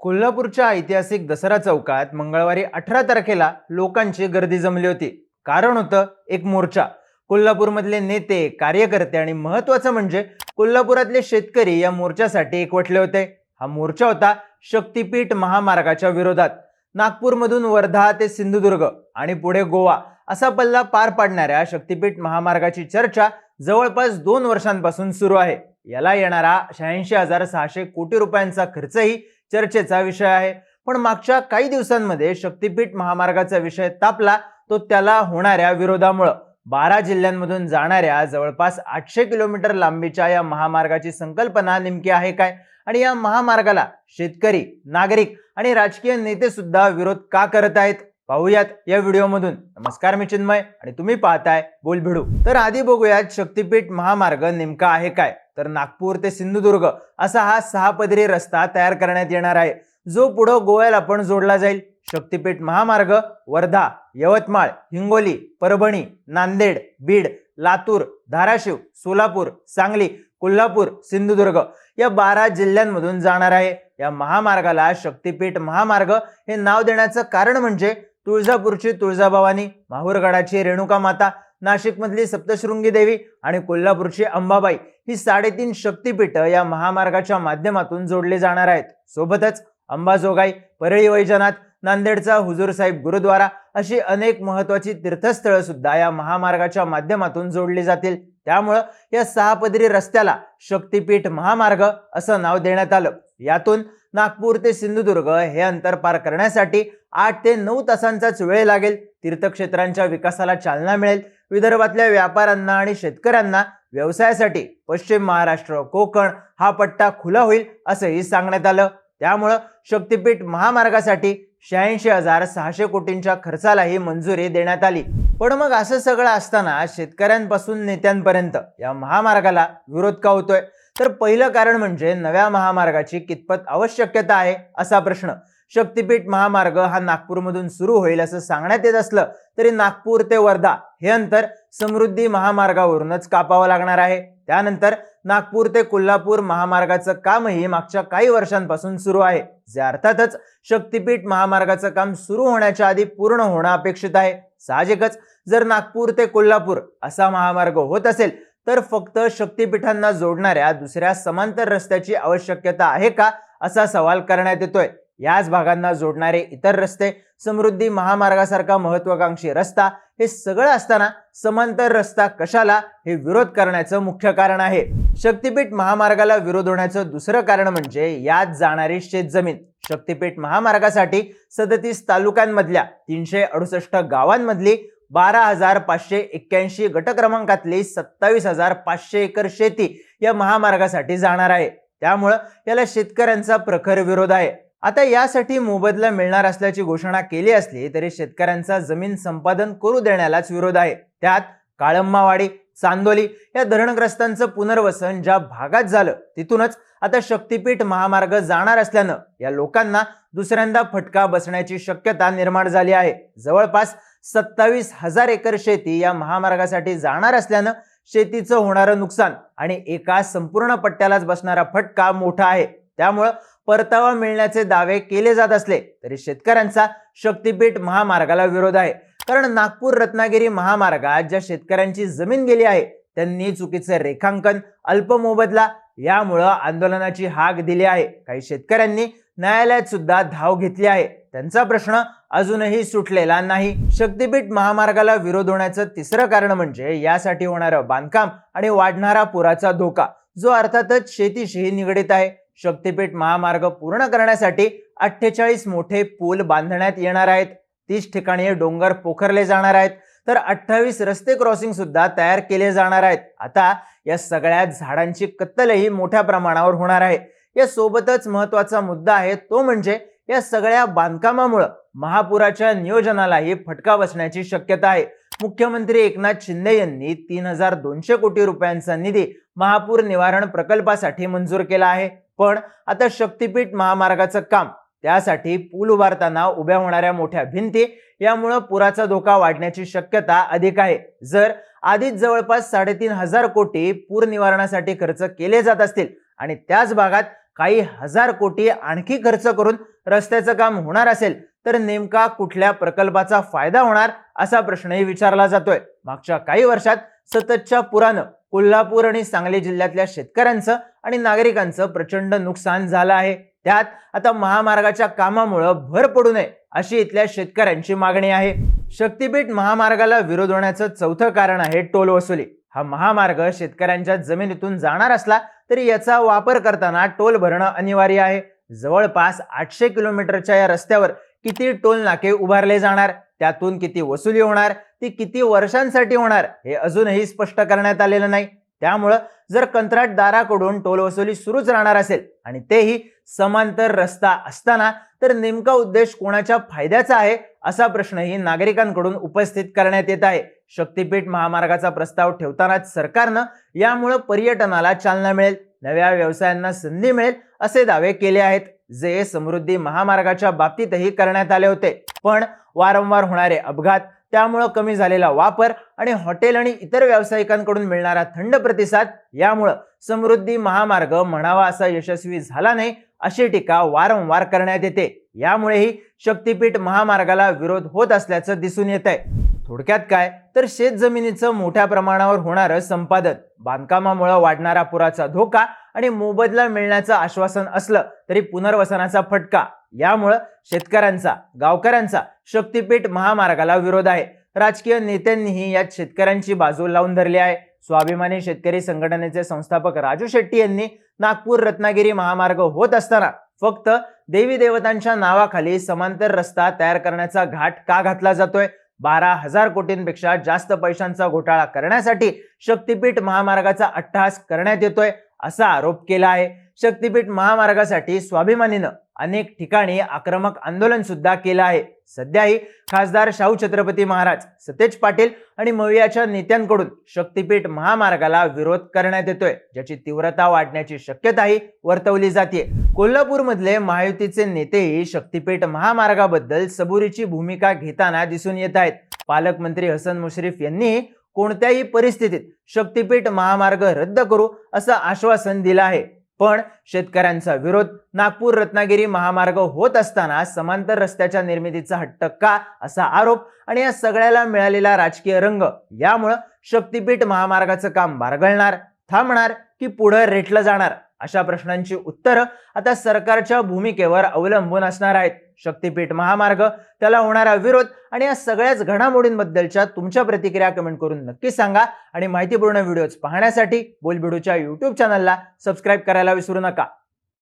कोल्हापूरच्या ऐतिहासिक दसरा चौकात मंगळवारी अठरा तारखेला लोकांची गर्दी जमली होती. कारण होतं एक मोर्चा. कोल्हापूरमधले नेते कार्यकर्ते आणि महत्वाचं म्हणजे कोल्हापुरातले शेतकरी या मोर्चासाठी एकवटले होते. हा मोर्चा होता शक्तीपीठ महामार्गाच्या विरोधात. नागपूरमधून वर्धा ते सिंधुदुर्ग आणि पुढे गोवा असा पल्ला पार पाडणाऱ्या शक्तीपीठ महामार्गाची चर्चा जवळपास दोन वर्षांपासून सुरू आहे. याला येणारा शहाऐंशी हजार सहाशे कोटी रुपयांचा खर्चही चर्चेचा विषय आहे. पण मागच्या काही दिवसांमध्ये शक्तीपीठ महामार्गाचा विषय तापला तो त्याला होणाऱ्या विरोधामुळं. बारा जिल्ह्यांमधून जाणाऱ्या जवळपास आठशे किलोमीटर लांबीच्या या महामार्गाची संकल्पना नेमकी आहे काय? आणि या महामार्गाला शेतकरी नागरिक आणि राजकीय नेते सुद्धा विरोध का करत आहेत? पाहूयात या व्हिडिओमधून. नमस्कार मी चिन्मय आणि तुम्ही पाहताय बोलभिडू. तर आधी बघूयात शक्तीपीठ महामार्ग नेमका आहे काय? तर नागपूर ते सिंधुदुर्ग असा हा सहा पदरी रस्ता तयार करण्यात येणार आहे. जो पुढं गोव्याला पण जोडला जाईल. शक्तीपीठ महामार्ग वर्धा यवतमाळ हिंगोली परभणी नांदेड बीड लातूर धाराशिव सोलापूर सांगली कोल्हापूर सिंधुदुर्ग या बारा जिल्ह्यांमधून जाणार आहे. या महामार्गाला शक्तीपीठ महामार्ग हे नाव देण्याचं कारण म्हणजे तुळजापूरची तुळजाभवानी माहूरगडाची रेणुका माता नाशिकमधली सप्तशृंगी देवी आणि कोल्हापूरची अंबाबाई ही साडेतीन शक्तीपीठं या महामार्गाच्या माध्यमातून जोडली जाणार आहेत. सोबतच अंबाजोगाई परळी वैजनाथ नांदेडचा हुजूर साहेब गुरुद्वारा अशी अनेक महत्वाची तीर्थस्थळं सुद्धा या महामार्गाच्या माध्यमातून जोडली जातील. त्यामुळं या सहा पदरी रस्त्याला शक्तीपीठ महामार्ग असं नाव देण्यात आलं. यातून नागपूर ते सिंधुदुर्ग हे अंतर पार करण्यासाठी आठ ते नऊ तासांचाच वेळ लागेल. तीर्थक्षेत्रांच्या विकासाला चालना मिळेल. विदर्भातल्या व्यापाऱ्यांना आणि शेतकऱ्यांना व्यवसायासाठी पश्चिम महाराष्ट्र कोकण हा पट्टा खुला होईल असंही सांगण्यात आलं. त्यामुळं शक्तीपीठ महामार्गासाठी शहाऐंशी हजार सहाशे कोटींच्या खर्चालाही मंजुरी देण्यात आली. पण मग असं सगळं असताना शेतकऱ्यांपासून नेत्यांपर्यंत या महामार्गाला विरोध का होतोय? तर पहिलं कारण म्हणजे नव्या महामार्गाची कितपत आवश्यकता आहे असा प्रश्न. शक्तीपीठ महामार्ग हा नागपूरमधून सुरू होईल असं सांगण्यात येत असलं तरी नागपूर ते वर्धा हे अंतर समृद्धी महामार्गावरूनच कापावं लागणार आहे. त्यानंतर नागपूर ते कोल्हापूर महामार्गाचं कामही मागच्या काही वर्षांपासून सुरू आहे. जे अर्थातच शक्तीपीठ महामार्गाचं काम सुरू होण्याच्या आधी पूर्ण होणं अपेक्षित आहे. साहजिकच जर नागपूर ते कोल्हापूर असा महामार्ग होत असेल तर फक्त शक्तीपीठांना जोडणाऱ्या दुसऱ्या समांतर रस्त्याची आवश्यकता आहे का असा सवाल करण्यात येतोय. याच भागांना जोडणारे इतर रस्ते समृद्धी महामार्गासारखा महत्वाकांक्षी रस्ता हे सगळं असताना समांतर रस्ता कशाला हे विरोध करण्याचं मुख्य कारण आहे. शक्तीपीठ महामार्गाला विरोध होण्याचं दुसरं कारण म्हणजे यात जाणारी शेतजमीन. शक्तीपीठ महामार्गासाठी सदतीस तालुक्यांमधल्या तीनशे अडुसष्ट गावांमधली बारा हजार पाचशे एक्क्याऐंशी गट क्रमांकातली सत्तावीस हजार पाचशे एकर शेती या महामार्गासाठी जाणार आहे. त्यामुळं याला शेतकऱ्यांचा प्रखर विरोध आहे. आता यासाठी मोबदला मिळणार असल्याची घोषणा केली असली तरी शेतकऱ्यांचा जमीन संपादन करू देण्यालाच विरोध आहे. त्यात काळंबावाडी चांदोली या धरणग्रस्तांचं पुनर्वसन ज्या भागात झालं तिथूनच आता शक्तीपीठ महामार्ग जाणार असल्यानं या लोकांना दुसऱ्यांदा फटका बसण्याची शक्यता निर्माण झाली आहे. जवळपास सत्तावीस हजार एकर शेती या महामार्गासाठी जाणार असल्यानं शेतीचं होणारं नुकसान आणि एका संपूर्ण पट्ट्यालाच बसणारा फटका मोठा आहे. त्यामुळं परतावा मिळण्याचे दावे केले जात असले तरी शेतकऱ्यांचा शक्तीपीठ महामार्गाला विरोध आहे. कारण नागपूर रत्नागिरी महामार्गात ज्या शेतकऱ्यांची जमीन गेली आहे त्यांनी चुकीचे रेखांकन अल्प मोबदला यामुळं आंदोलनाची हाक दिली आहे. काही शेतकऱ्यांनी न्यायालयात सुद्धा धाव घेतली आहे. त्यांचा प्रश्न अजूनही सुटलेला नाही. शक्तीपीठ महामार्गाला विरोध होण्याचं तिसरं कारण म्हणजे यासाठी होणारं बांधकाम आणि वाढणारा पुराचा धोका जो अर्थातच शेतीशीही निगडीत आहे. शक्तीपीठ महामार्ग पूर्ण करण्यासाठी अठ्ठेचाळीस मोठे पूल बांधण्यात येणार आहेत. तीस ठिकाणी डोंगर पोखरले जाणार आहेत. तर अठ्ठावीस रस्ते क्रॉसिंग सुद्धा तयार केले जाणार आहेत. आता या सगळ्या झाडांची कत्तलही मोठ्या प्रमाणावर होणार आहे. या सोबतच महत्त्वाचा मुद्दा आहे तो म्हणजे या सगळ्या बांधकामामुळं महापुराच्या नियोजनालाही फटका बसण्याची शक्यता आहे. मुख्यमंत्री एकनाथ शिंदे यांनी तीन हजार दोनशे कोटी रुपयांचा निधी महापूर निवारण प्रकल्पासाठी मंजूर केला आहे. पण आता शक्तीपीठ महामार्गाचं काम त्यासाठी पूल उभारताना उभ्या होणाऱ्या मोठ्या भिंती यामुळं पुराचा धोका वाढण्याची शक्यता अधिक आहे. जर आधीच जवळपास साडेतीन हजार कोटी पूर निवारणासाठी खर्च केले जात असतील आणि त्याच भागात काही हजार कोटी आणखी खर्च करून रस्त्याचं काम होणार असेल तर नेमका कुठल्या प्रकल्पाचा फायदा होणार असा प्रश्नही विचारला जातोय. मागच्या काही वर्षात सततच्या पुरानं कोल्हापूर आणि सांगली जिल्ह्यातल्या शेतकऱ्यांचं आणि नागरिकांचं प्रचंड नुकसान झालं आहे. त्यात आता महामार्गाच्या कामामुळं भर पडू नये अशी इथल्या शेतकऱ्यांची मागणी आहे. शक्तीपीठ महामार्गाला विरोध होण्याचं चौथं कारण आहे टोल वसुली. हा महामार्ग शेतकऱ्यांच्या जमिनीतून जाणार असला तरी याचा वापर करताना टोल भरणं अनिवार्य आहे. जवळपास आठशे किलोमीटरच्या या रस्त्यावर किती टोल नाके उभारले जाणार त्यातून किती वसुली होणार ती किती वर्षांसाठी होणार हे अजूनही स्पष्ट करण्यात आलेलं नाही. त्यामुळं जर कंत्राटदाराकडून टोल वसुली सुरूच राहणार असेल आणि तेही समांतर रस्ता असताना तर नेमका उद्देश कोणाच्या फायद्याचा आहे असा प्रश्नही नागरिकांकडून उपस्थित करण्यात येत आहे. शक्तीपीठ महामार्गाचा प्रस्ताव ठेवतानाच सरकारनं यामुळं पर्यटनाला चालना मिळेल नव्या व्यवसायांना संधी मिळेल असे दावे केले आहेत जे समृद्धी महामार्गाच्या बाबतीतही करण्यात आले होते. पण वारंवार होणारे अपघात त्यामुळं कमी झालेला वापर आणि हॉटेल आणि इतर व्यावसायिकांकडून मिळणारा थंड प्रतिसाद यामुळं समृद्धी महामार्ग म्हणावा असा यशस्वी झाला नाही अशी टीका वारंवार करण्यात येते. यामुळेही शक्तीपीठ महामार्गाला विरोध होत असल्याचं दिसून येत आहे थोडक्यात काय? तर शेत जमिनीचं मोठ्या प्रमाणावर होणारं संपादन बांधकामामुळं वाढणारा पुराचा धोका आणि मोबदला मिळण्याचं आश्वासन असलं तरी पुनर्वसनाचा फटका. यामुळं शेतकऱ्यांचा गावकऱ्यांचा शक्तीपीठ महामार्गाला विरोध आहे. राजकीय नेत्यांनीही यात शेतकऱ्यांची बाजू लावून धरली आहे. स्वाभिमानी शेतकरी संघटनेचे संस्थापक राजू शेट्टी यांनी नागपूर रत्नागिरी महामार्ग होत असताना फक्त देवी देवतांच्या नावाखाली समांतर रस्ता तयार करण्याचा घाट का घातला जातोय? बारा हजार कोटींपेक्षा जास्त पैशांचा घोटाळा करण्यासाठी शक्तीपीठ महामार्गाचा अट्टहास करण्यात येतोय असा आरोप केला आहे. शक्तीपीठ महामार्गासाठी स्वाभिमानीनं अनेक ठिकाणी आक्रमक आंदोलन सुद्धा केलं आहे. सध्याही खासदार शाहू छत्रपती महाराज सतेज पाटील आणि मवियाच्या नेत्यांकडून शक्तीपीठ महामार्गाला विरोध करण्यात येतोय ज्याची तीव्रता वाढण्याची शक्यताही वर्तवली जाते कोल्हापूरमधले महायुतीचे नेतेही शक्तीपीठ महामार्गाबद्दल सबुरीची भूमिका घेताना दिसून येत आहेत. पालकमंत्री हसन मुश्रीफ यांनी कोणत्याही परिस्थितीत शक्तीपीठ महामार्ग रद्द करू असं आश्वासन दिलं आहे. पण शेतकऱ्यांचा विरोध नागपूर रत्नागिरी महामार्ग होत असताना समांतर रस्त्याच्या निर्मितीचा हट्ट का असा आरोप आणि या सगळ्याला मिळालेला राजकीय रंग यामुळं शक्तीपीठ महामार्गाचं काम बारगळणार थांबणार की पुढं रेटलं जाणार? अशा प्रश्नांची उत्तरं आता सरकारच्या भूमिकेवर अवलंबून असणार आहेत. शक्तीपीठ महामार्ग त्याला होणारा विरोध आणि या सगळ्याच घडामोडींबद्दलच्या तुमच्या प्रतिक्रिया कमेंट करून नक्की सांगा. आणि माहितीपूर्ण व्हिडिओज पाहण्यासाठी बोलबिडूच्या यूट्यूब चॅनलला सबस्क्राईब करायला विसरू नका.